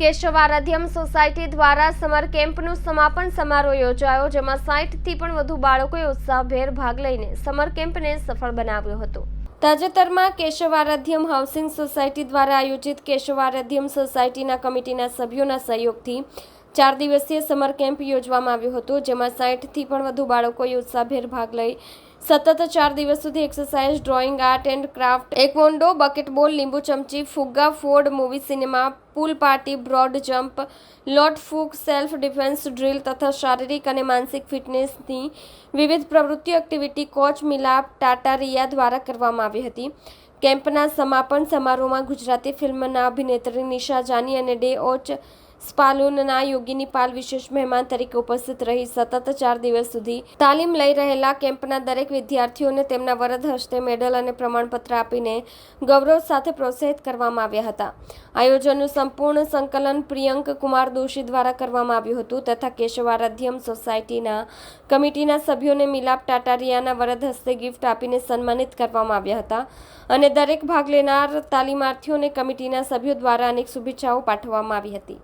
કેશવારાધ્યમ society દ્વારા summer કેમ્પનું સમાપન સમારોહ યોજાયો, જેમાં સાઠથી પણ વધુ બાળકોએ ઉત્સાહભેર ભાગ લઈને સમર કેમ્પને સફળ બનાવ્યો હતો. તાજેતરમાં કેશવારાધ્યમ હાઉસિંગ સોસાયટી દ્વારા આયોજિત કેશવારાધ્યમ સોસાયટીના કમિટીના સભ્યોના સહયોગથી ચાર દિવસીય સમર કેમ્પ યોજવામાં આવ્યો હતો, જેમાં સાઠથી પણ વધુ બાળકોએ ઉત્સાહભેર ભાગ લઈ સતત ચાર દિવસ સુધી exercise, drawing, art and craft, taekwondo, basketball, લીંબુ ચમચી, ફુગ્ગા ફોડ movie cinema, pool party, broad jump, લોટ ફૂક સેલ્ફ ડિફેન્સ, ડ્રીલ તથા શારીરિક અને માનસિક ફિટનેસની વિવિધ પ્રવૃત્તિઓ, એક્ટિવિટી, કોચ, મિલાપ, ટાટા રિયા દ્વારા કરવામાં આવી હતી. કેમ્પના સમાપન સમારોહમાં ગુજરાતી ફિલ્મના અભિનેત્રી નિશા જાની અને ડે ઓચ સ્પાલુનના યોગીની પાલ વિશેષ મહેમાન તરીકે ઉપસ્થિત રહી સતત ચાર દિવસ સુધી તાલીમ લઈ રહેલા કેમ્પના દરેક વિદ્યાર્થીઓને તેમના વરદ હસ્તે મેડલ અને પ્રમાણપત્ર આપીને ગૌરવ સાથે પ્રોત્સાહિત કરવામાં આવ્યા હતા. આયોજનનું સંપૂર્ણ સંકલન પ્રિયંક કુમાર દોશી દ્વારા કરવામાં આવ્યું હતું તથા કેશવારાધ્યમ સોસાયટીના કમિટીના સભ્યોને મિલાપ ટાટારિયાના વરદ હસ્તે ગિફ્ટ આપીને સન્માનિત કરવામાં આવ્યા હતા અને દરેક ભાગ લેનાર તાલીમાર્થીઓને કમિટીના સભ્યો દ્વારા અનેક શુભેચ્છાઓ પાઠવવામાં આવી હતી.